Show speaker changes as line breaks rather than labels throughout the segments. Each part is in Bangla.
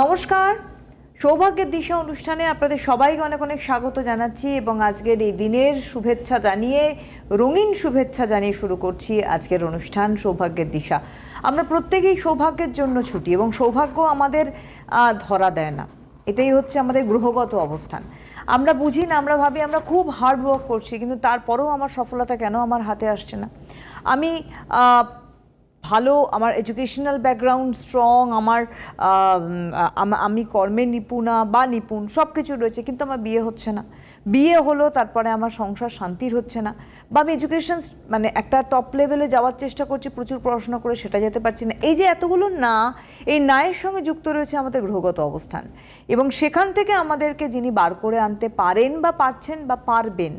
নমস্কার। সৌভাগ্যের দিশা অনুষ্ঠানে আপনাদের সবাইকে অনেক অনেক স্বাগত জানাচ্ছি এবং আজকের এই দিনের শুভেচ্ছা জানিয়ে, রঙিন শুভেচ্ছা জানিয়ে শুরু করছি আজকের অনুষ্ঠান সৌভাগ্যের দিশা। আমরা প্রত্যেকেই সৌভাগ্যের জন্য ছুটি এবং সৌভাগ্য আমাদের ধরা দেয় না। এটাই হচ্ছে আমাদের গ্রহগত অবস্থান। আমরা বুঝি না, আমরা ভাবি আমরা খুব হার্ড ওয়ার্ক করছি, কিন্তু তারপরেও আমার সফলতা কেন আমার হাতে আসছে না? আমি ভালো আমার এডুকেশনাল ব্যাকগ্রাউন্ড স্ট্রং আমার আম, কর্মে নিপুণা বা নিপুণ সব কিছু রয়েছে কিন্তু আমার বিয়ে হচ্ছে না। বিয়ে হলো তারপরে আমার সংসার শান্তির হচ্ছে না। বা আমি এডুকেশন মানে একটা টপ লেভেলে যাওয়ার চেষ্টা করছি প্রচুর পড়াশোনা করে সেটা যেতে পারছি না। এই যে এতগুলো না এই নায়ের সঙ্গে যুক্ত রয়েছে আমাদের গ্রহগত অবস্থান। এবং সেখান থেকে আমাদেরকে যিনি বার করে আনতে পারেন বা পারছেন বা পারবেন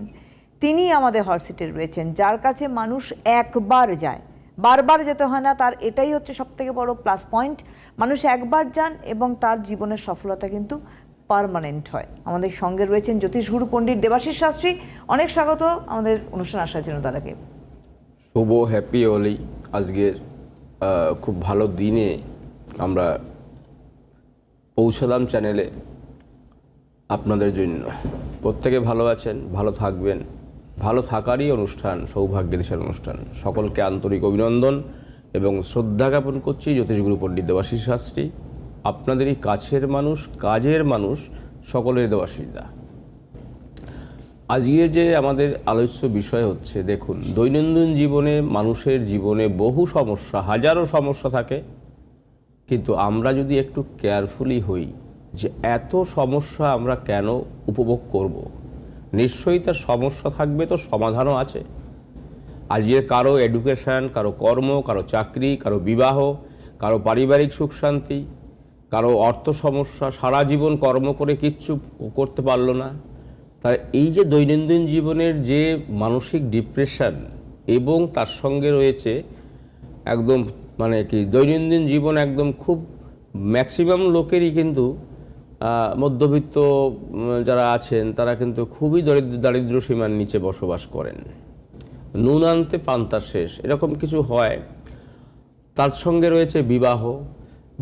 তিনি আমাদের হর্সিটে রয়েছেন যার কাছে মানুষ একবার যায়। বারবার যেতে হয় না, তার এটাই হচ্ছে সব থেকে বড় প্লাস পয়েন্ট মানুষ একবার যান এবং তার জীবনের সফলতা কিন্তু পার্মানেন্ট হয়। আমাদের সঙ্গে রয়েছেন জ্যোতিষ গুরু পণ্ডিত দেবাশিস শাস্ত্রী। অনেক স্বাগত আমাদের অনুষ্ঠান আসার জন্য দাদাকে
শুভ হ্যাপি ওলি আজকের খুব ভালো দিনে আমরা পৌঁছালাম চ্যানেলে আপনাদের জন্য। প্রত্যেকে ভালো আছেন, ভালো থাকবেন। ভালো থাকারই অনুষ্ঠান সৌভাগ্য দেশের অনুষ্ঠান। সকলকে আন্তরিক অভিনন্দন এবং শ্রদ্ধা জ্ঞাপন করছি জ্যোতিষগুরু পণ্ডিত দেবাশিস শাস্ত্রী। আপনাদেরই কাছের মানুষ, কাজের মানুষ সকলের দেবাশিসদা। আজকে যে আমাদের আলোচ্য বিষয় হচ্ছে, দেখুন, দৈনন্দিন জীবনে মানুষের জীবনে বহু সমস্যা, হাজারো সমস্যা থাকে। কিন্তু আমরা যদি একটু কেয়ারফুলি হই যে এত সমস্যা আমরা কেন উপভোগ করব। নিশ্চয়ই তার সমস্যা থাকবে তো সমাধানও আছে। আজকে কারও এডুকেশন কারও কর্ম, কারও চাকরি, কারও বিবাহ, কারও পারিবারিক সুখ শান্তি, কারও অর্থ সমস্যা, সারা জীবন কর্ম করে কিচ্ছু করতে পারল না। তার এই যে দৈনন্দিন জীবনের যে মানসিক ডিপ্রেশন এবং তার সঙ্গে রয়েছে একদম মানে কি দৈনন্দিন জীবন একদম খুব ম্যাক্সিমাম লোকেরই কিন্তু মধ্যবিত্ত যারা আছেন, তারা কিন্তু খুবই দরিদ্র দারিদ্র সীমার নিচে বসবাস করেন। নুন আনতে পান্তা শেষ, এরকম কিছু হয়। তার সঙ্গে রয়েছে বিবাহ।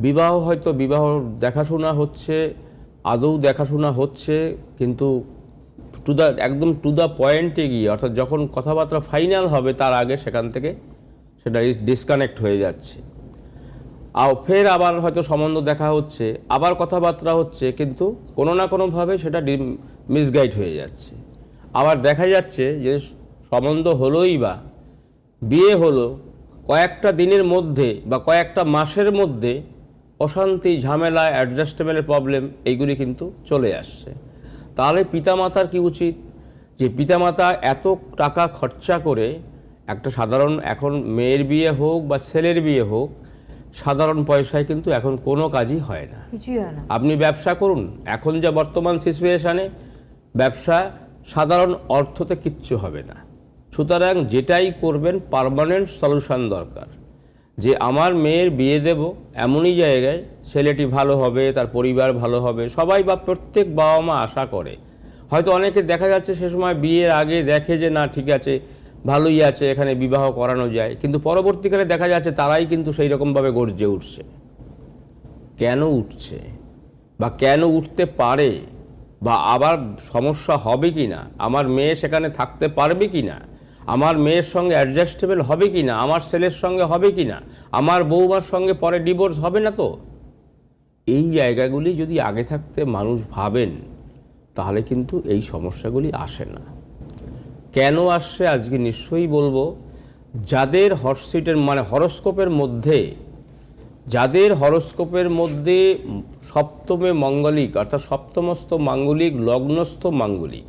বিবাহ হয়তো বিবাহ দেখাশোনা হচ্ছে, আদৌ দেখাশোনা হচ্ছে, কিন্তু টু দ্য একদম টু দ্য পয়েন্টে গিয়ে, অর্থাৎ যখন কথাবার্তা ফাইনাল হবে তার আগে সেখান থেকে সেটা ডিসকানেক্ট হয়ে যাচ্ছে। আর ফের আবার হয়তো সম্বন্ধ দেখা হচ্ছে, আবার কথাবার্তা হচ্ছে, কিন্তু কোনো না কোনোভাবে সেটা মিসগাইড হয়ে যাচ্ছে। আবার দেখা যাচ্ছে যে সম্বন্ধ হলোই বা, বিয়ে হলো, কয়েকটা দিনের মধ্যে বা কয়েকটা মাসের মধ্যে অশান্তি, ঝামেলা অ্যাডজাস্টেবলের প্রবলেম এইগুলি কিন্তু চলে আসছে। তাহলে পিতামাতার কি উচিত? যে পিতামাতা এত টাকা খরচা করে একটা সাধারণ এখন মেয়ের বিয়ে হোক বা ছেলের বিয়ে হোক সাধারণ পয়সায় কিন্তু এখন কোনো কাজই হয় না। আপনি ব্যবসা করুন এখন যা বর্তমান সিচুয়েশানে ব্যবসা সাধারণ অর্থতে কিচ্ছু হবে না। সুতরাং যেটাই করবেন পার্মানেন্ট সলিউশন দরকার। যে আমার মেয়ের বিয়ে দেব এমনই জায়গায় ছেলেটি ভালো হবে তার পরিবার ভালো হবে সবাই বা প্রত্যেক বাবা মা আশা করে। হয়তো অনেকে দেখা যাচ্ছে সে সময় বিয়ের আগে দেখে যে না ঠিক আছে ভালোই আছে, এখানে বিবাহ করানো যায়। কিন্তু পরবর্তীকালে দেখা যাচ্ছে তারাই কিন্তু সেই রকমভাবে গর্জে উঠছে। কেন উঠছে? বা কেন উঠতে পারে? বা আবার সমস্যা হবে কি না? আমার মেয়ে সেখানে থাকতে পারবে কি না? আমার মেয়ের সঙ্গে অ্যাডজাস্টেবল হবে কি না? আমার ছেলের সঙ্গে হবে কি না? আমার বৌমার সঙ্গে পরে ডিভোর্স হবে না তো? এই জায়গাগুলি যদি আগে থাকতে মানুষ ভাবেন, তাহলে কিন্তু এই সমস্যাগুলি আসে না। কেন আসছে আজকে নিশ্চয়ই বলব, যাদের হর্সিটের মানে হরস্কোপের মধ্যে, যাদের হরস্কোপের মধ্যে সপ্তমে মঙ্গলিক, অর্থাৎ সপ্তমস্ত মাঙ্গলিক, লগ্নস্থ মাঙ্গলিক,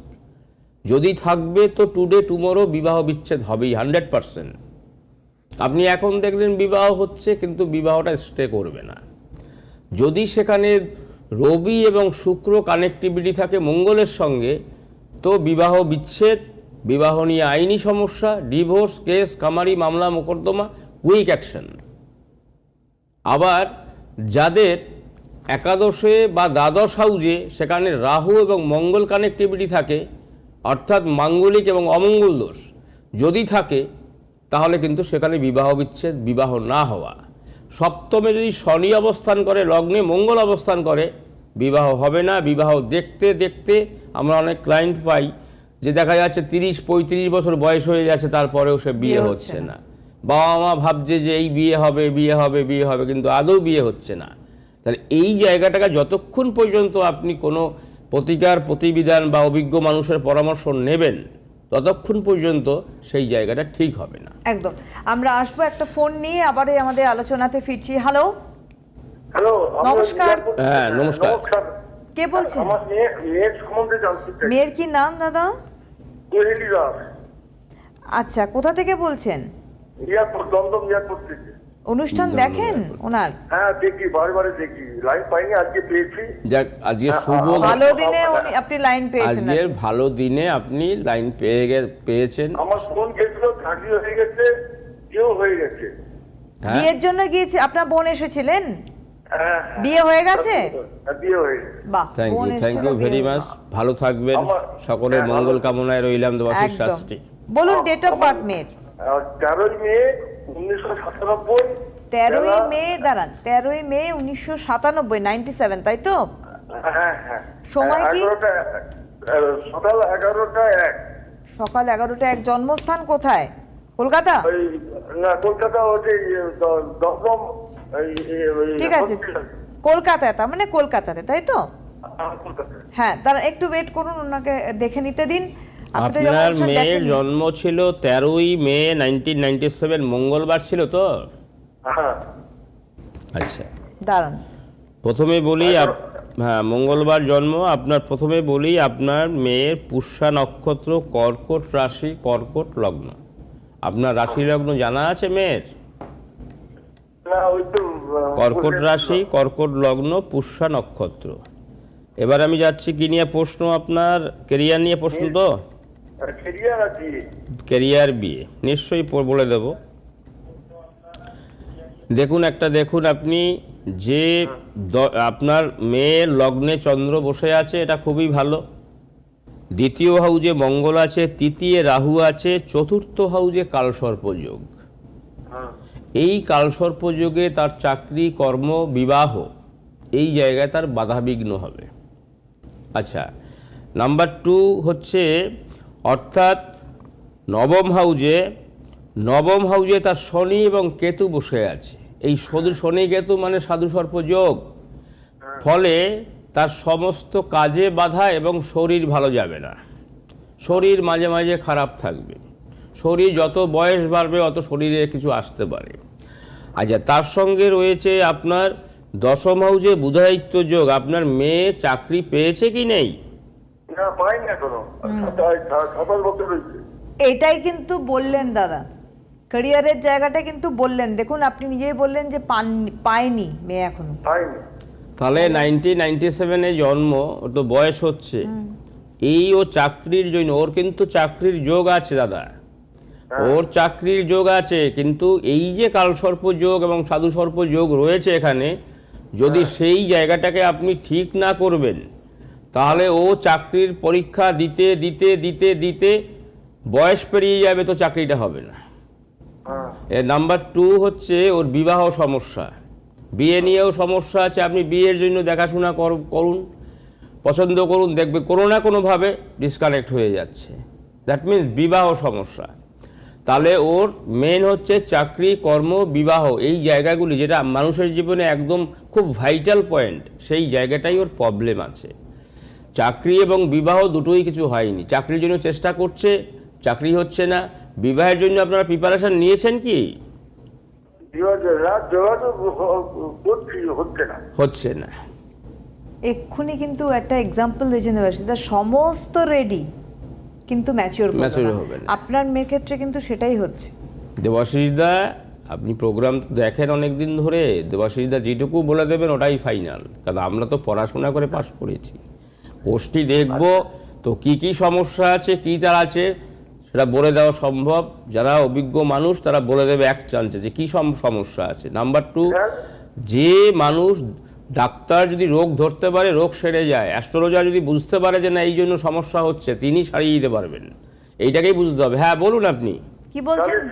যদি থাকবে তো টুডে টুমোরো বিবাহ বিচ্ছেদ হবেই, হান্ড্রেড পারসেন্ট। আপনি এখন দেখলেন বিবাহ হচ্ছে, কিন্তু বিবাহটা স্টে করবে না। যদি সেখানে রবি এবং শুক্র কানেক্টিভিটি থাকে মঙ্গলের সঙ্গে, তো বিবাহ বিচ্ছেদ বিবাহ নিয়ে আইনি সমস্যা, ডিভোর্স কেস, কামারি, মামলা, মোকদ্দমা, কুইক অ্যাকশন। আবার যাদের একাদশে বা দ্বাদশ হাউজে সেখানে রাহু এবং মঙ্গল কানেক্টিভিটি থাকে, অর্থাৎ মাঙ্গলিক এবং অমঙ্গল দোষ, যদি থাকে, তাহলে কিন্তু সেখানে বিবাহ বিচ্ছেদ, বিবাহ না হওয়া। সপ্তমে যদি শনি অবস্থান করে, লগ্নে মঙ্গল অবস্থান করে, বিবাহ হবে না, বিবাহ দেখতে দেখতে আমরা অনেক ক্লায়েন্ট পাই যে দেখা যাচ্ছে তিরিশ পঁয়ত্রিশ বছর বয়স হয়ে যাচ্ছে তারপরেও সে বিয়ে
হচ্ছে
না। বাবা মা ভাবছে যে এই বিয়ে হবে বিয়ে হবে বিয়ে হবে কিন্তু আদৌ বিয়ে হচ্ছে না। তাহলে এই জায়গাটাকে যতক্ষণ পর্যন্ত আপনি কোনো প্রতিকার প্রতিবিধান বা অভিজ্ঞ মানুষের পরামর্শ নেবেন ততক্ষণ পর্যন্ত সেই জায়গাটা ঠিক হবে না।
একদম। আমরা আসব একটা ফোন নিয়ে আবার আমাদের আলোচনাতে ফিরছি। হ্যালো
হ্যালো
নমস্কার।
হ্যাঁ, নমস্কার।
নমস্কার।
কে বলছেন?
আমার মেয়ের সম্বন্ধে জানতে
মেয়ের কি নাম দাদা?
কোহেলি দাস
আচ্ছা কোথা থেকে বলছেন?
দমদম থেকে।
অনুষ্ঠান দেখেন ওনার?
হ্যাঁ দেখি দেখি। লাইন পাইনি আজকে পেয়েছি।
যাক আজকে শুভ
ভালো দিনে আপনি লাইন পেয়েছেন
আজকের ভালো দিনে আপনি লাইন পেয়ে গে পেয়েছেন।
আমার ফোন গেছিল চাকরি হয়ে গেছে কেউ হয়ে গেছে।
হ্যাঁ।
বিয়ের জন্য গিয়েছে আপনার বোন এসেছিলেন?
হ্যাঁ
বিয়ে হয়ে গেছে?
হ্যাঁ, বিয়ে হয়ে
বাহ
thank you thank you very much ভালো থাকবেন। সকলের
হ্যাঁ,
মঙ্গল কামনায় রইলাম দেবাশিস শাস্ত্রী
বলুন ডেট অফ বার্থ মেয়ের।
তেরোই মে উনিশশো সাতানব্বই।
তেরোই মে দাঁড়ান। তেরোই মে উনিশশো সাতানব্বই নাইনটি সেভেন তাই তো?
হ্যাঁ হ্যাঁ।
সময় কি?
সকাল এগারোটা এক।
সকাল এগারোটা এক জন্মস্থান কোথায়? কলকাতা?
না কলকাতা এই- এই- ওই
ঠিক আছে। কলকাতায় তার মানে কলকাতাতে তাই তো?
হ্যাঁ, কলকাতা।
হ্যাঁ তারা একটু ওয়েট করুন ওনাকে দেখে নিতে দিন।
আপনার মেয়ের জন্ম ছিল তেরোই মে নাইনটিন নাইনটি সেভেন মঙ্গলবার ছিল তো?
হ্যাঁ।
আচ্ছা।
দাঁড়ান।
প্রথমে বলি হ্যাঁ মঙ্গলবার জন্ম আপনার প্রথমে বলি আপনার মেয়ের পুষ্যা নক্ষত্র কর্কট রাশি কর্কট লগ্ন। আপনার রাশি লগ্ন জানা আছে মেয়ের?
না ওই তো
কর্কট রাশি কর্কট লগ্ন পুষ্যা নক্ষত্র। এবার আমি যাচ্ছি কি নিয়ে প্রশ্ন আপনার? কেরিয়ার নিয়ে প্রশ্ন তো?
কেরিয়ার
বিয়ে। নিশ্চয়ই বলে দেব। দেখুন একটা দেখুন আপনি যে আপনার মেয়ের লগ্নে চন্দ্র বসে আছে এটা খুবই ভালো। দ্বিতীয় হাউজে মঙ্গল আছে তৃতীয় রাহু আছে চতুর্থ হাউজে কালসর্পযোগ
হ্যাঁ।
এই কালসর্পযোগে তার চাকরি কর্ম বিবাহ এই জায়গায় তার বাধাবিঘ্ন হবে। আচ্ছা নাম্বার টু হচ্ছে অর্থাৎ নবম হাউজে নবম হাউজে তার শনি এবং কেতু বসে আছে। এই সদু শনি কেতু মানে সাধু সর্পযোগ। ফলে তার সমস্ত কাজে বাধা এবং শরীর ভালো যাবে না। শরীর মাঝে মাঝে খারাপ থাকবে। শরীর যত বয়স বাড়বে অত শরীরে কিছু আসতে পারে। আচ্ছা তার সঙ্গে রয়েছে আপনার দশম হাউজে বুধায়িত্ব যোগ। আপনার মেয়ে চাকরি পেয়েছে কি নেই?
এটাই কিন্তু বললেন দাদা। ক্যারিয়ারের জায়গাটা কিন্তু বললেন। দেখুন আপনি নিজেই বললেন যে পান পায়নি মেয়ে
এখনও।
তাহলে নাইনটিন নাইনটি সেভেনে জন্ম ওর তো বয়স হচ্ছে। এই ও চাকরির জন্য ওর কিন্তু চাকরির যোগ আছে দাদা। ওর চাকরির যোগ আছে কিন্তু এই যে কালসর্প যোগ এবং সাধু সর্প যোগ রয়েছে এখানে যদি সেই জায়গাটাকে আপনি ঠিক না করবেন তাহলে ও চাকরির পরীক্ষা দিতে দিতে দিতে দিতে বয়স পেরিয়ে যাবে তো চাকরিটা হবে না।
হ্যাঁ।
এর নাম্বার টু হচ্ছে ওর বিবাহ সমস্যা। বিয়ে নিয়েও সমস্যা আছে আপনি বিয়ের জন্য দেখাশোনা কর- করুন পছন্দ করুন দেখবে কোনো না কোনোভাবে ডিসকানেক্ট হয়ে যাচ্ছে। দ্যাট মিন্স বিবাহ সমস্যা। তাহলে ওর মেন হচ্ছে চাকরি, কর্ম, বিবাহ। এই জায়গাগুলি যেটা মানুষের জীবনে একদম খুব ভাইটাল পয়েন্ট সেই জায়গাটাই ওর প্রবলেম আছে। চাকরি এবং বিবাহ দুটোই কিছু হয়নি। চাকরির জন্য চেষ্টা করছে, চাকরি হচ্ছে না। বিবাহের জন্য আপনারা প্রিপারেশন নিয়েছেন কি?
হচ্ছে না।
এক্ষুনি কিন্তু একটা এক্সাম্পল দিয়েছেন সমস্ত রেডি কিন্তু ম্যাচিওর
Mature হবে না।
আপনার মেয়ের ক্ষেত্রে কিন্তু সেটাই হচ্ছে।
দেবাশিসদা আপনি প্রোগ্রাম দেখেন অনেক দিন ধরে দেবাশিসদা যেটুকু বলে দেবেন ওটাই ফাইনাল কারণ আমরা তো পড়াশোনা করে পাশ করেছি। পোস্টটি দেখব তো কি কি সমস্যা আছে কি তার আছে সেটা বলে দেওয়া সম্ভব। যারা অভিজ্ঞ মানুষ তারা বলে দেবে এক চান্সে যে কী সম- সমস্যা আছে। নাম্বার টু
হ্যাঁ।
যে মানুষ ডাক্তার যদি রোগ ধরতে পারে রোগ সেরে যায়। অ্যাস্ট্রোলজার যদি বুঝতে পারে যে না এই জন্য সমস্যা হচ্ছে তিনি সারিয়ে দিতে পারবেন। এইটাকেই বুঝতে হবে। হ্যাঁ বলুন আপনি।
কি বলছেন?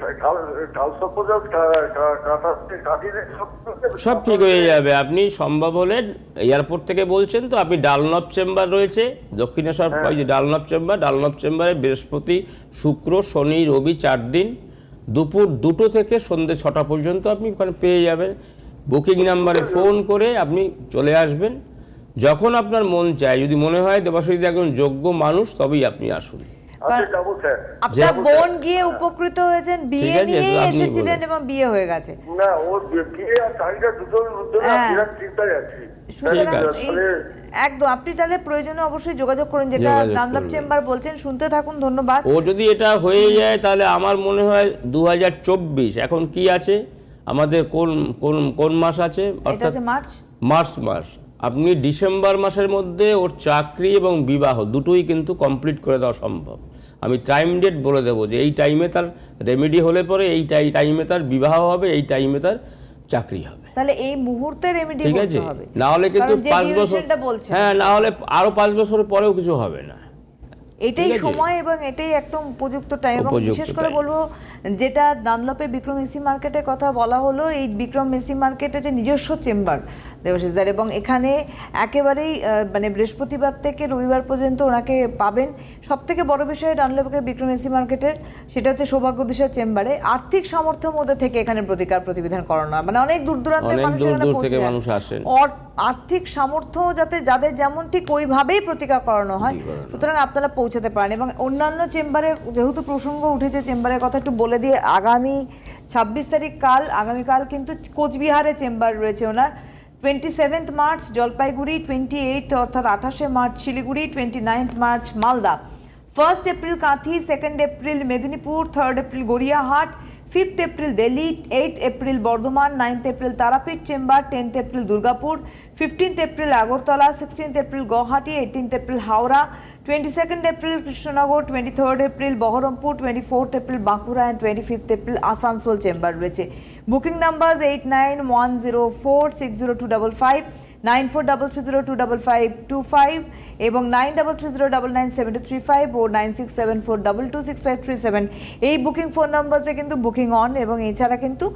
সব ঠিক হয়ে যাবে। আপনি সম্ভব হলে এয়ারপোর্ট থেকে বলছেন তো আপনি ডালনব চেম্বার রয়েছে। দক্ষিণেশ্বর ওই যে ডালনব চেম্বার ডালনব চেম্বারে বৃহস্পতি শুক্র শনি রবি চার দিন। দুপুর দুটো থেকে সন্ধ্যে ছটা পর্যন্ত আপনি ওখানে পেয়ে যাবেন। বুকিং নাম্বারে ফোন করে আপনি চলে আসবেন। যখন আপনার মন চায় যদি মনে হয় দেবাশরীতে একজন যোগ্য মানুষ তবেই আপনি আসুন।
আচ্ছা
আপনার বোন গিয়ে উপকৃত হয়েছেন বিয়ে এসেছিলেন এবং বিয়ে হয়ে গেছে।
না ওর বিয়ে আর তারিখটা দুটোর মধ্যে
হ্যাঁ।
বিরাট চিন্তায় আছি।
একদম আপনি তাহলে প্রয়োজনে অবশ্যই যোগাযোগ করুন যেটা ডানলপ চেম্বার বলছেন শুনতে থাকুন ধন্যবাদ।
ও যদি এটা হয়ে যায় তাহলে আমার মনে হয় দু হাজার চব্বিশ এখন কি আছে? আমাদের কোন কোন কোন মাস আছে? অর্থাৎ
মার্চ?
মার্চ মাস। আপনি ডিসেম্বর মাসের মধ্যে ওর চাকরি এবং বিবাহ দুটোই কিন্তু কমপ্লিট করে দেওয়া সম্ভব। আমি টাইম ডেট বলে দেবো যে এই টাইমে তার রেমেডি হলে পরে এই টাইমে তার বিবাহ হবে এই টাইমে তার চাকরি হবে।
তাহলে এই মুহূর্তে রেমেডি
ঠিক আছে? না হলে কিন্তু পাঁচ বছর হ্যাঁ না হলে আরও পাঁচ বছর পরেও কিছু হবে না।
এটাই সময় এবং এটাই একদম উপযুক্ত টাইম এবং বিশেষ করে বলব যেটা ডানলপে বিক্রম এসি মার্কেটের কথা বলা হলো এই বিক্রম এসি মার্কেটে যে নিজস্ব চেম্বার দেবাশিস দার এবং এখানে একেবারেই মানে বৃহস্পতিবার থেকে রবিবার পর্যন্ত ওনাকে পাবেন। সব থেকে বড় বিষয় ডানলপকে বিক্রম এসি মার্কেটের সেটা হচ্ছে সৌভাগ্য দিশার চেম্বারে। আর্থিক সামর্থ্যের মধ্যে থেকে এখানে প্রতিকার প্রতিবিধান করানো হয়। মানে অনেক দূর দূরান্তের। মানুষ
আসেন।
আর্থিক সামর্থ্য যাতে যাদের যেমন ঠিক ওইভাবেই প্রতিকার করানো হয়। সুতরাং আপনারা পৌঁছাতে পারেন। এবং অন্যান্য চেম্বারে যেহেতু প্রসঙ্গ উঠেছে চেম্বারের কথা একটু বলে দিয়ে আগামী ছাব্বিশ তারিখ কাল, আগামীকাল কিন্তু কোচবিহারে চেম্বার রয়েছে ওনার। Twenty seventh March Jalpaiguri twenty eight অর্থাৎ আঠাশে March Siliguri twenty ninth March Malda. First April Kanthi second April Medinipur third April Gariahat fifth April Delhi, eight April Bardhaman, ninth April Tarapith chamber, tenth April Durgapur, fifteenth April Agartala, sixteenth April Guwahati eighteenth April Howrah twenty second April Krishnanagar twenty third April Baharampur twenty fourth April Bankura and twenty fifth April Asansol chamber রয়েছে। Booking number eight nine one zero four six zero two double five nine four double three zero two double five two five এবং nine double three zero double nine seven two three five ও nine six seven four double two six five three seven এই বুকিং ফোন নাম্বারসে কিন্তু বুকিং অন এবং এছাড়া কিন্তু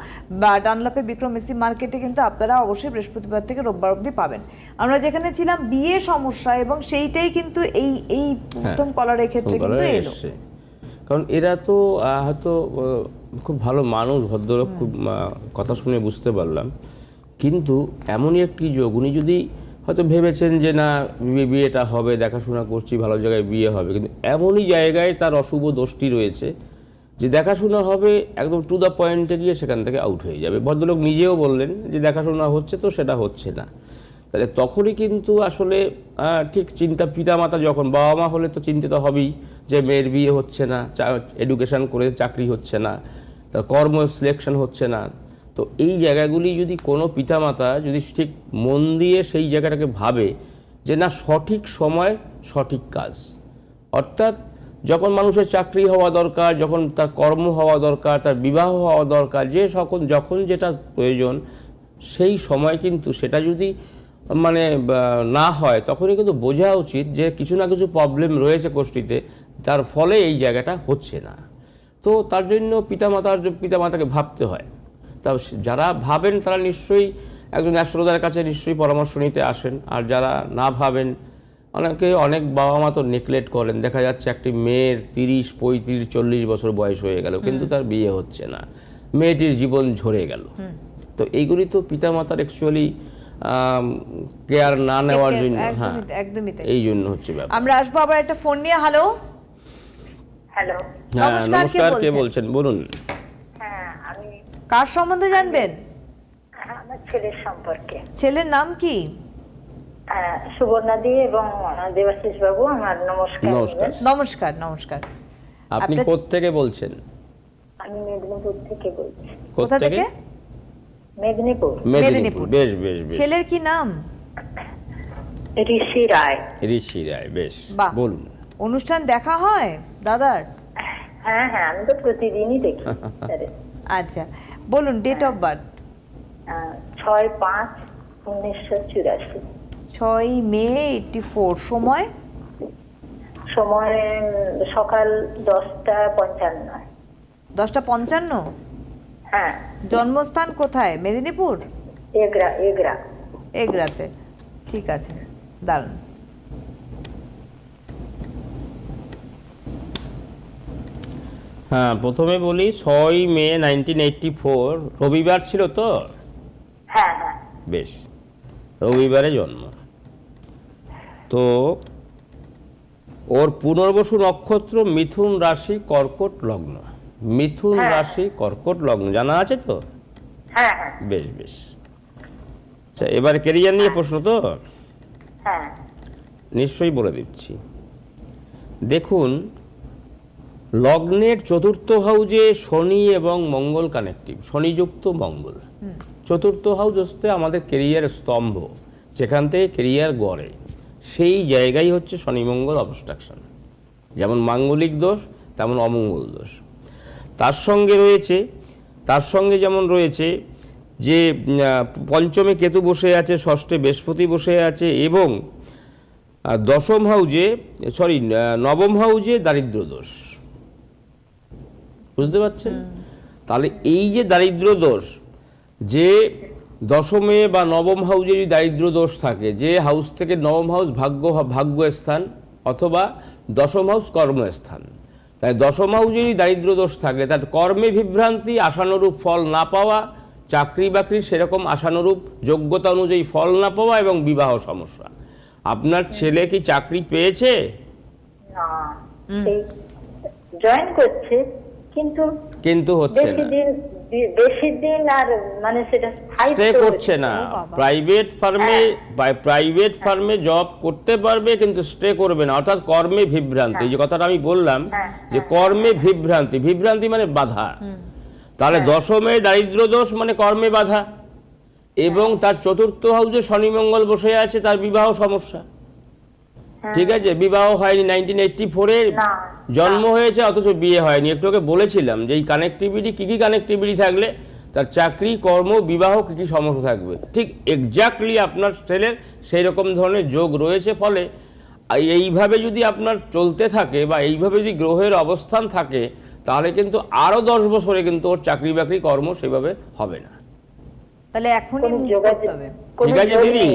ডানলাপে বিক্রম এসি মার্কেটে কিন্তু আপনারা অবশ্যই বৃহস্পতিবার থেকে রোববার অবধি পাবেন। আমরা যেখানে ছিলাম বিয়ে সমস্যা এবং সেইটাই কিন্তু এই এই প্রথম কলারের ক্ষেত্রে কিন্তু এলো।
কারণ এরা তো হয়তো খুব ভালো মানুষ ভদ্রলোক খুব কথা শুনে বুঝতে পারলাম। কিন্তু এমনই একটি যোগ, উনি যদি হয়তো ভেবেছেন যে না বিয়ে- বিয়েটা হবে, দেখাশোনা করছি, ভালো জায়গায় বিয়ে হবে, কিন্তু এমনই জায়গায় তার অশুভ দোষটি রয়েছে যে দেখাশোনা হবে একদম টু দ্য পয়েন্টে গিয়ে সেখান থেকে আউট হয়ে যাবে। ভদ্রলোক নিজেও বললেন যে দেখাশোনা হচ্ছে তো সেটা হচ্ছে না। তাহলে তখনই কিন্তু আসলে ঠিক চিন্তা, পিতামাতা যখন বাবা মা হলে তো চিন্তিত হবেই যে মেয়ের বিয়ে হচ্ছে না এডুকেশন করে চাকরি হচ্ছে না, তার কর্ম সিলেকশন হচ্ছে না তো এই জায়গাগুলি যদি কোনো পিতামাতা যদি ঠিক মন দিয়ে সেই জায়গাটাকে ভাবে যে না, সঠিক সময় সঠিক কাজ। অর্থাৎ যখন মানুষের চাকরি হওয়া দরকার, যখন তার কর্ম হওয়া দরকার, তার বিবাহ হওয়া দরকার, যে সকল, যখন যেটা প্রয়োজন, সেই সময় কিন্তু সেটা যদি মানে না হয়, তখনই কিন্তু বোঝা উচিত যে কিছু না কিছু প্রবলেম রয়েছে গোষ্ঠীতে তার ফলে এই জায়গাটা হচ্ছে না। তো তার জন্য পিতামাতার, পিতামাতাকে ভাবতে হয়। তা যারা ভাবেন তারা নিশ্চয়ই একজন অ্যাস্ট্রোলজার কাছে নিশ্চয়ই পরামর্শ নিতে আসেন। আর যারা না ভাবেন অনেকে অনেক বাবা মা তো নেগলেক্ট করেন। দেখা যাচ্ছে একটি মেয়ের তিরিশ পঁয়ত্রিশ চল্লিশ বছর বয়স হয়ে গেল কিন্তু তার বিয়ে হচ্ছে না। মেয়েটির জীবন ঝরে গেল। তো এইগুলি তো পিতামাতার অ্যাকচুয়ালি কেয়ার না নেওয়ার জন্য। হ্যাঁ
একদমই
এই জন্য হচ্ছে ব্যাপার।
আমরা আসব আবার একটা ফোন নিয়ে হ্যালো
হ্যালো
হ্যাঁ
নমস্কার, কে বলছেন?
বলুন।
কার সম্বন্ধে জানবেন?
আমার ছেলের সম্পর্কে।
ছেলের নাম কি?
হ্যাঁ, সুবর্ণা দি এবং দেবাশিস বাবু আমার নমস্কার।
নমস্কার।
নমস্কার
আপনি কোত্থেকে বলছেন?
আমি মেদিনীপুর থেকে বলছি।
কোথা থেকে?
মেদিনীপুর।
মেদিনীপুর। বেশ বেশ বেশ।
ছেলের কি নাম?
ঋষি রায়।
ঋষি রায় বেশ। বলুন।
অনুষ্ঠান দেখা হয় দাদার?
হ্যাঁ হ্যাঁ আমি তো প্রতিদিনই দেখি।
আচ্ছা। বলুন ডেট অফ বার্থ
ছয় পাঁচ উনিশশো চুরাশি।
ছয় মে এইটটি ফোর সময়?
সময় সকাল দশটা পঞ্চান্ন।
দশটা পঞ্চান্ন?
হ্যাঁ।
জন্মস্থান কোথায়? মেদিনীপুর?
এগরা এগরা।
এগরাতে। ঠিক আছে দাঁড়ান
হ্যাঁ প্রথমে বলি ছয় মে নাইনটিন এইটটি ফোর রবিবার ছিল তো?
হ্যাঁ হ্যাঁ।
বেশ রবিবারে জন্ম। তো ওর পুনর্বসু নক্ষত্র মিথুন রাশি কর্কট লগ্ন। মিথুন
হ্যাঁ।
রাশি কর্কট লগ্ন জানা আছে তো?
হ্যাঁ হ্যাঁ।
বেশ বেশ। আচ্ছা এবার কেরিয়ার নিয়ে প্রশ্ন তো?
হ্যাঁ।
নিশ্চয়ই বলে দিচ্ছি। দেখুন লগ্নের চতুর্থ হাউজে শনি এবং মঙ্গল কানেক্টিভ শনিযুক্ত মঙ্গল। চতুর্থ হাউস হচ্ছে আমাদের কেরিয়ার স্তম্ভ, যেখান থেকে কেরিয়ার গড়ে। সেই জায়গাই হচ্ছে শনি মঙ্গল অবস্ট্রাকশন যেমন মাঙ্গলিক দোষ, তেমন অমঙ্গল দোষ। তার সঙ্গে রয়েছে, তার সঙ্গে যেমন রয়েছে যে পঞ্চমে কেতু বসে আছে, ষষ্ঠে বৃহস্পতি বসে আছে এবং দশম হাউজে সরি নবম হাউজে দারিদ্র দোষ। বুঝতে পারছেন? তাহলে এই যে দারিদ্র দোষ যে দশমে বা নবম হাউজে যদি দারিদ্র দোষ থাকে যে হাউস থেকে নবম হাউস ভাগ্য ভাগ্য স্থান অথবা দশম হাউস কর্মস্থান তাই দশম হাউসে যদি দারিদ্র দোষ থাকে তার কর্মে বিভ্রান্তি আশানুরূপ ফল না পাওয়া চাকরি বাকরি সেরকম আশানুরূপ যোগ্যতা অনুযায়ী ফল না পাওয়া এবং বিবাহ সমস্যা আপনার ছেলে কি চাকরি পেয়েছে?
জয়েন করছে কিন্তু
কিন্তু হচ্ছে না।
দিন বি- বেশি দিন আর মানে সেটা
স্টে করছে না। প্রাইভেট ফার্মে প্রাইভেট ফার্মে জব করতে পারবে কিন্তু স্টে করবে না। অর্থাৎ কর্মে বিভ্রান্তি। যে কথাটা আমি বললাম
হ্যাঁ,
যে কর্মে বিভ্রান্তি। বিভ্রান্তি মানে বাধা। তাহলে দশমে দারিদ্র দোষ মানে কর্মে বাধা। এবং তার চতুর্থ হাউসে শনি মঙ্গল বসে আছে তার বিবাহ সমস্যা। ঠিক আছে বিবাহ হয়নি নাইনটিন এইটটি ফোরে জন্ম হয়েছে অথচ বিয়ে হয়নি। একটু ওকে বলেছিলাম যে এই কানেক্টিভিটি কী কী কানেক্টিভিটি থাকলে তার চাকরি কর্ম বিবাহ কী কী সমস্যা থাকবে। ঠিক এক্স্যাক্টলি আপনার ছেলের সেই রকম ধরনের যোগ রয়েছে ফলে এই- এইভাবে যদি আপনার চলতে থাকে বা এইভাবে যদি গ্রহের অবস্থান থাকে তাহলে কিন্তু আরও দশ বছরে কিন্তু ওর চাকরি বাকরি কর্ম সেভাবে হবে না।
তাহলে এখনই
যোগাযোগ
করতে হবে।
ঠিক আছে দিদি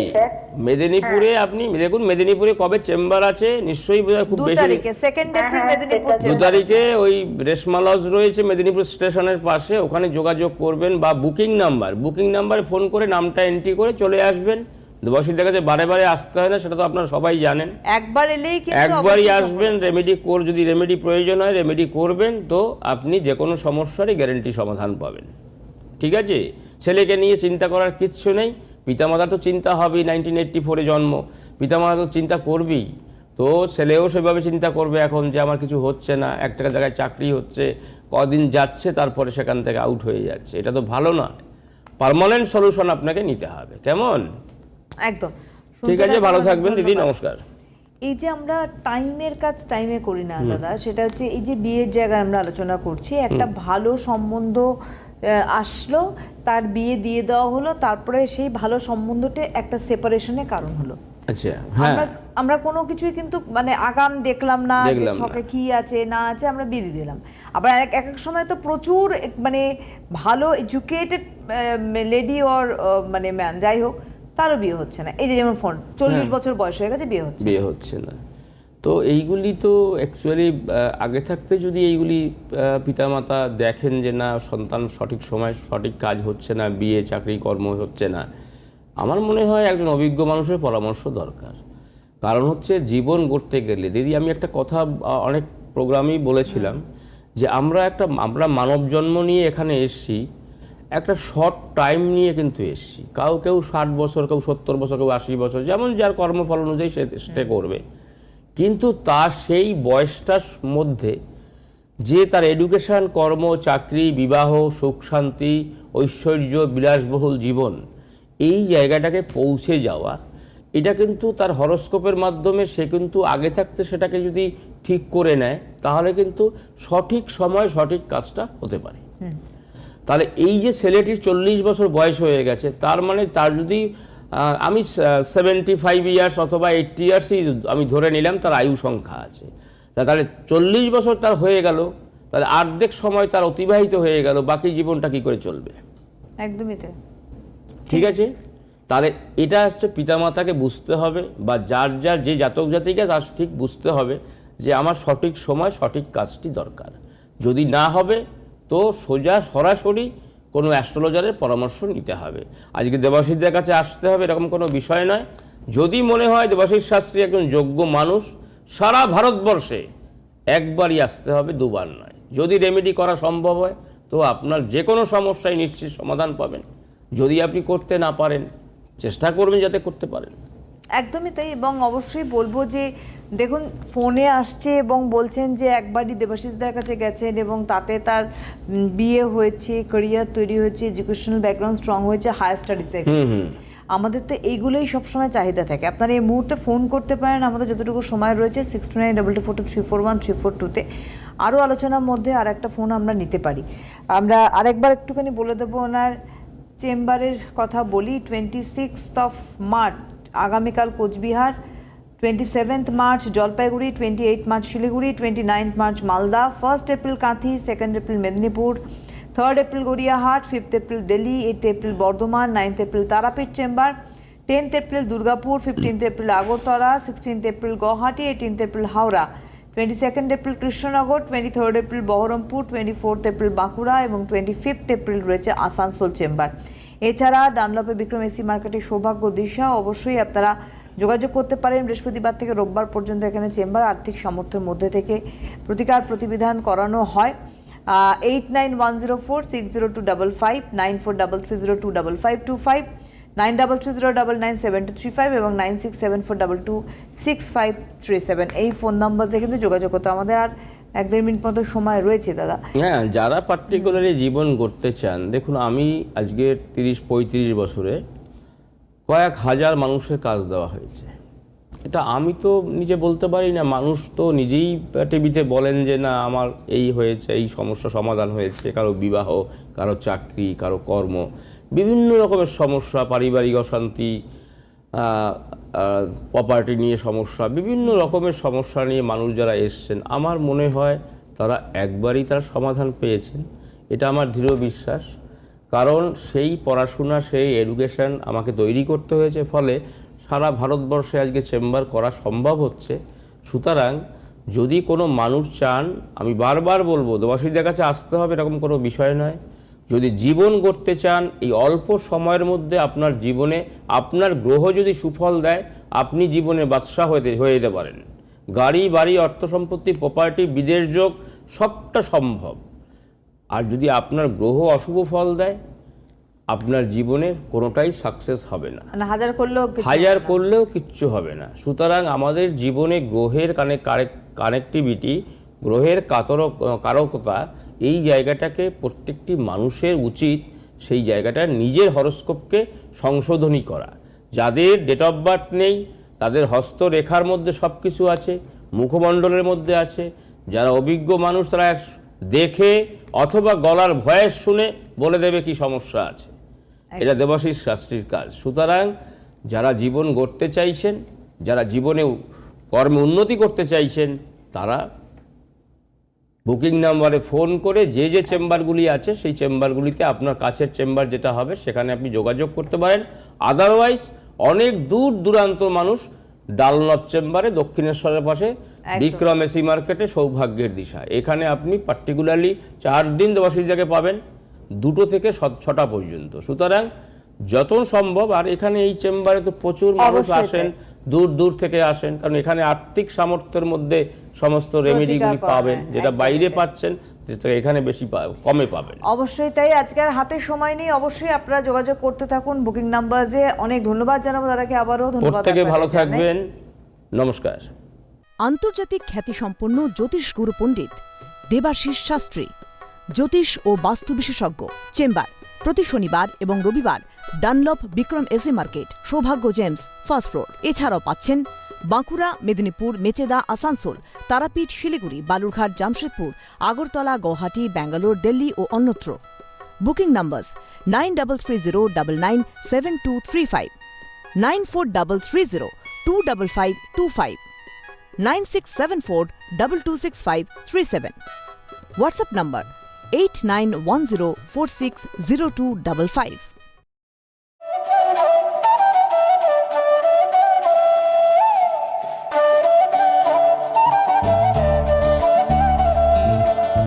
মেদিনীপুরে আপনি দেখুন মেদিনীপুরে কবে চেম্বার আছে নিশ্চয়ই বোধহয় খুব
দু
বেশি
তারিখে সেকেন্ড
হ্যাঁ, হ্যাঁ,
মেদিনীপুর
দু তারিখে ওই রেশমা লজ রয়েছে মেদিনীপুর স্টেশনের পাশে ওখানে যোগাযোগ করবেন বা বুকিং নাম্বার বুকিং নাম্বারে ফোন করে নামটা এন্ট্রি করে চলে আসবেন। দেবাশীদের কাছে বারে বারে আসতে হয় না সেটা তো আপনারা সবাই জানেন।
একবার এলেই কিন্তু
একবারই আসবেন রেমেডি কোর যদি রেমেডি প্রয়োজন হয় রেমেডি করবেন তো আপনি যে কোনো সমস্যারই গ্যারেন্টি সমাধান পাবেন। ঠিক আছে? ছেলেকে নিয়ে চিন্তা করার কিচ্ছু নেই। পিতামাতা তো চিন্তা হবেই নাইনটিন এইট্টি ফোরে জন্ম। পিতামাতা তো চিন্তা করবেই। তো ছেলেও সেভাবে চিন্তা করবে এখন যে আমার কিছু হচ্ছে না একটা জায়গায় চাকরি হচ্ছে কদিন যাচ্ছে তারপরে সেখান থেকে আউট হয়ে যাচ্ছে। এটা তো ভালো না পার্মানেন্ট সলিউশন আপনাকে নিতে হবে। কেমন?
একদম।
ঠিক আছে ভালো থাকবেন দিদি নমস্কার।
এই যে আমরা টাইমের কাজ টাইমে করি না দাদা সেটা হচ্ছে এই যে বিয়ের জায়গায় আমরা আলোচনা করছি একটা ভালো সম্বন্ধ আসলো তার বিয়ে দিয়ে দেওয়া হলো তারপরে সেই ভালো সম্বন্ধটা একটা সেপারেশনের কারণ হলো।
আচ্ছা হ্যাঁ।
আমরা আমরা কোনো কিছুই কিন্তু মানে আগাম দেখলাম না ছকে কি আছে না আছে আমরা বিয়ে দিয়ে দিলাম। আবার এক এক সময় তো প্রচুর মানে ভালো এডুকেটেড লেডি ওর মানে ম্যান যাই হোক তারও বিয়ে হচ্ছে না। এই যে যেমন ফোন চল্লিশ
হ্যাঁ।
বছর বয়স হয়ে গেছে বিয়ে হচ্ছে
বিয়ে হচ্ছে না। তো এইগুলি তো অ্যাকচুয়ালি আগে থাকতে যদি এইগুলি পিতামাতা দেখেন যে না সন্তান সঠিক সময় সঠিক কাজ হচ্ছে না বিয়ে চাকরি কর্ম হচ্ছে না আমার মনে হয় একজন অভিজ্ঞ মানুষের পরামর্শ দরকার। কারণ হচ্ছে জীবন গড়তে গেলে দিদি আমি একটা কথা অনেক প্রোগ্রামেই বলেছিলাম যে আমরা একটা আমরা মানব জন্ম নিয়ে এখানে এসছি একটা শর্ট টাইম নিয়ে কিন্তু এসছি। কাউ কেউ ষাট বছর কেউ সত্তর বছর কেউ আশি বছর যেমন যার কর্মফল অনুযায়ী সে স্টে করবে। কিন্তু তা সেই বয়সটার মধ্যে যে তার এডুকেশন কর্ম চাকরি বিবাহ সুখ শান্তি ঐশ্বর্য বিলাসবহুল জীবন এই জায়গাটাকে পৌঁছে যাওয়া এটা কিন্তু তার হরস্কোপের মাধ্যমে সে কিন্তু আগে থাকতে সেটাকে যদি ঠিক করে নেয় তাহলে কিন্তু সঠিক সময় সঠিক কাজটা হতে পারে। তাহলে এই যে ছেলেটির চল্লিশ বছর বয়স হয়ে গেছে তার মানে তার যদি আমি সেভেন্টি ফাইভ ইয়ার্স অথবা এইটটি ইয়ার্সই আমি ধরে নিলাম তার আয়ু সংখ্যা আছে। তাহলে চল্লিশ বছর তার হয়ে গেল তাহলে অর্ধেক সময় তার অতিবাহিত হয়ে গেল বাকি জীবনটা কি করে চলবে?
একদমই তাই।
ঠিক আছে? তাহলে এটা হচ্ছে পিতামাতাকে বুঝতে হবে বা যার যার যে জাতক জাতিকে তার ঠিক বুঝতে হবে যে আমার সঠিক সময় সঠিক কাজটি দরকার। যদি না হবে তো সোজা সরাসরি কোনো অ্যাস্ট্রোলজারের পরামর্শ নিতে হবে। আজকে দেবাশিসদের কাছে আসতে হবে, এরকম কোনো বিষয় নয়। যদি মনে হয় দেবাশিস শাস্ত্রী একজন যোগ্য মানুষ, সারা ভারতবর্ষে একবারই আসতে হবে, দুবার নয়। যদি রেমেডি করা সম্ভব হয়, তো আপনার যে কোনো সমস্যায় নিশ্চিত সমাধান পাবেন। যদি আপনি করতে না পারেন, চেষ্টা করবেন যাতে করতে পারেন।
একদমই তাই এবং অবশ্যই বলব যে দেখুন ফোনে আসছে এবং বলছেন যে একবারই দেবাশিসদের কাছে গেছেন এবং তাতে তার বিয়ে হয়েছে ক্যারিয়ার তৈরি হয়েছে এডুকেশনাল ব্যাকগ্রাউন্ড স্ট্রং হয়েছে হায়ার স্টাডিতে আমাদের তো এইগুলোই সবসময় চাহিদা থাকে। আপনারা এই মুহূর্তে ফোন করতে পারেন আমাদের যতটুকু সময় রয়েছে six two nine double two four two three four one three four টুতে আরও আলোচনার মধ্যে আর একটা ফোন আমরা নিতে পারি। আমরা আরেকবার একটুখানি বলে দেবো ওনার চেম্বারের কথা বলি টোয়েন্টি সিক্স অফ মার্চ আগামীকাল Coochbehar twenty seventh March Jalpaiguri twenty eight March Siliguri twenty ninth March Malda first April Kanthi second April Medinipur third April Gariahat fifth April Delhi eight April Bardhaman ninth April Tarapith chamber tenth April Durgapur fifteenth April Agartala sixteenth April Guwahati eighteenth April Howrah twenty second April Krishnanagar twenty third April Baharampur twenty fourth April Bankura এবং টোয়েন্টি ফিফথ এপ্রিল রয়েছে আসানসোল চেম্বার। এছাড়া ডানলপে বিক্রম এসি মার্কেটে সৌভাগ্য দিশা, অবশ্যই আপনারা যোগাযোগ করতে পারেন। বৃহস্পতিবার থেকে রোববার পর্যন্ত এখানে চেম্বার আর্থিক সামর্থ্যের মধ্যে থেকে প্রতিকার প্রতিবিধান করানো হয়। Eight nine one zero four six zero two double five nine four double three zero two double five two five nine double three zero double nine seven two three five এবং nine six seven four double two six five three seven এই ফোন নাম্বারে কিন্তু যোগাযোগ করতে আমাদের আর এক দেড় মিনিট মতো সময় রয়েছে, দাদা।
হ্যাঁ যারা পার্টিকুলারলি জীবন গড়তে চান, দেখুন আমি আজকে তিরিশ, পঁয়ত্রিশ বছরে কয়েক হাজার মানুষের কাজ দেওয়া হয়েছে। এটা আমি তো নিজে বলতে পারি না, মানুষ তো নিজেই টিভিতে বলেন যে, না, আমার এই হয়েছে, এই সমস্যা সমাধান হয়েছে, কারও বিবাহ, কারও চাকরি, কারও কর্ম। বিভিন্ন রকমের সমস্যা, পারিবারিক অশান্তি প্রপার্টি নিয়ে সমস্যা, বিভিন্ন রকমের সমস্যা নিয়ে মানুষ যারা এসছেন, আমার মনে হয় তারা একবারই তার সমাধান পেয়েছেন। এটা আমার দৃঢ় বিশ্বাস। কারণ সেই পড়াশোনা, সেই এডুকেশন আমাকে তৈরি করতে হয়েছে, ফলে সারা ভারতবর্ষে আজকে চেম্বার করা সম্ভব হচ্ছে। সুতরাং যদি কোনো মানুষ চান, আমি বারবার বলব, দেবাসীদের কাছে আসতে হবে, এরকম কোনো বিষয় নয়। যদি জীবন করতে চান এই অল্প সময়ের মধ্যে আপনার জীবনে আপনার গ্রহ যদি সুফল দেয় আপনি জীবনে বাদশাহ হতে হয়ে যেতে পারেন। গাড়ি বাড়ি অর্থ সম্পত্তি প্রপার্টি বিদেশ যোগ সবটা সম্ভব। আর যদি আপনার গ্রহ অশুভ ফল দেয় আপনার জীবনের কোনোটাই সাকসেস হবে না।
মানে হাজার করলেও
হাজার করলেও কিচ্ছু হবে না। সুতরাং আমাদের জীবনে গ্রহের কানে কানেক্টিভিটি গ্রহের কাতর কারকতা এই জায়গাটাকে প্রত্যেকটি মানুষের উচিত সেই জায়গাটা নিজের হরস্কোপকে সংশোধনী করা। যাদের ডেট অফ বার্থ নেই তাদের হস্তরেখার মধ্যে সব কিছু আছে মুখমণ্ডলের মধ্যে আছে। যারা অভিজ্ঞ মানুষ তারা দেখে অথবা গলার ভয়েস শুনে বলে দেবে কি সমস্যা আছে। এটা দেবাশিস শাস্ত্রীর কাজ। সুতরাং যারা জীবন গড়তে চাইছেন যারা জীবনে কর্মে উন্নতি করতে চাইছেন তারা বুকিং নাম্বারে ফোন করে যে যে চেম্বারগুলি আছে সেই চেম্বারগুলিতে আপনার কাছের চেম্বার যেটা হবে সেখানে আপনি যোগাযোগ করতে পারেন। আদারওয়াইজ অনেক দূর দূরান্ত মানুষ ডালনব চেম্বারে দক্ষিণেশ্বরের পাশে বিক্রম এসি মার্কেটে সৌভাগ্যের দিশা এখানে আপনি পার্টিকুলারলি চার দিন দেবাশিজাকে পাবেন দুটো থেকে ছটা পর্যন্ত। সুতরাং যত সম্ভব আর এখানে এই চেম্বারে তো প্রচুর মানুষ আসেন দূর দূর থেকে আসেন কারণ এখানে আর্থিক সামর্থ্যের মধ্যে সমস্ত রেমেডিগুলি পাবেন যেটা বাইরে পাচ্ছেন এখানে বেশি কমে পাবেন।
অবশ্যই তাই আজকে আর হাতে সময় নেই অবশ্যই আপনারা যোগাযোগ করতে থাকুন বুকিং নাম্বারে অনেক ধন্যবাদ জানাব দাদাকে আবারও ধন্যবাদ
প্রত্যেকে ভালো থাকবেন নমস্কার।
আন্তর্জাতিক খ্যাতিসম্পন্ন জ্যোতিষ গুরু পণ্ডিত দেবাশিস শাস্ত্রী জ্যোতিষ ও বাস্তু বিশেষজ্ঞ চেম্বার প্রতি শনিবার এবং রবিবার Dunlop Bikram AC market Soubhagya gems first floor এছাড়াও পাচ্ছেন বাঁকুড়া, মেদিনীপুর, মেচেদা, আসানসোল, তারাপীঠ, শিলিগুড়ি, বালুরঘাট, জামশেদপুর, আগরতলা, গৌহাটি, ব্যাঙ্গালোর, দিল্লি ও অন্যত্র। Booking number nine double three zero double nine seven two three five. Nine four double three zero two double five two five. 9674 2265 37 WhatsApp নম্বর eight nine one zero four six zero two double five.